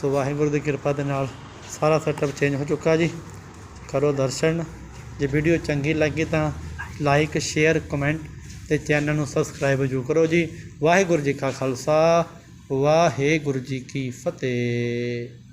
ਸੋ ਵਾਹਿਗੁਰੂ ਦੀ ਕਿਰਪਾ ਦੇ ਨਾਲ ਸਾਰਾ ਸੈਟਅਪ ਚੇਂਜ ਹੋ ਚੁੱਕਾ ਜੀ। ਕਰੋ ਦਰਸ਼ਨ। ਜੇ ਵੀਡੀਓ ਚੰਗੀ ਲੱਗੀ ਤਾਂ ਲਾਈਕ ਸ਼ੇਅਰ ਕਮੈਂਟ ਤੇ ਚੈਨਲ ਨੂੰ ਸਬਸਕ੍ਰਾਈਬ ਜ਼ਰੂਰ ਕਰੋ ਜੀ। ਵਾਹਿਗੁਰੂ ਜੀ ਕਾ ਖਾਲਸਾ, ਵਾਹਿਗੁਰੂ ਜੀ ਕੀ ਫਤਿਹ।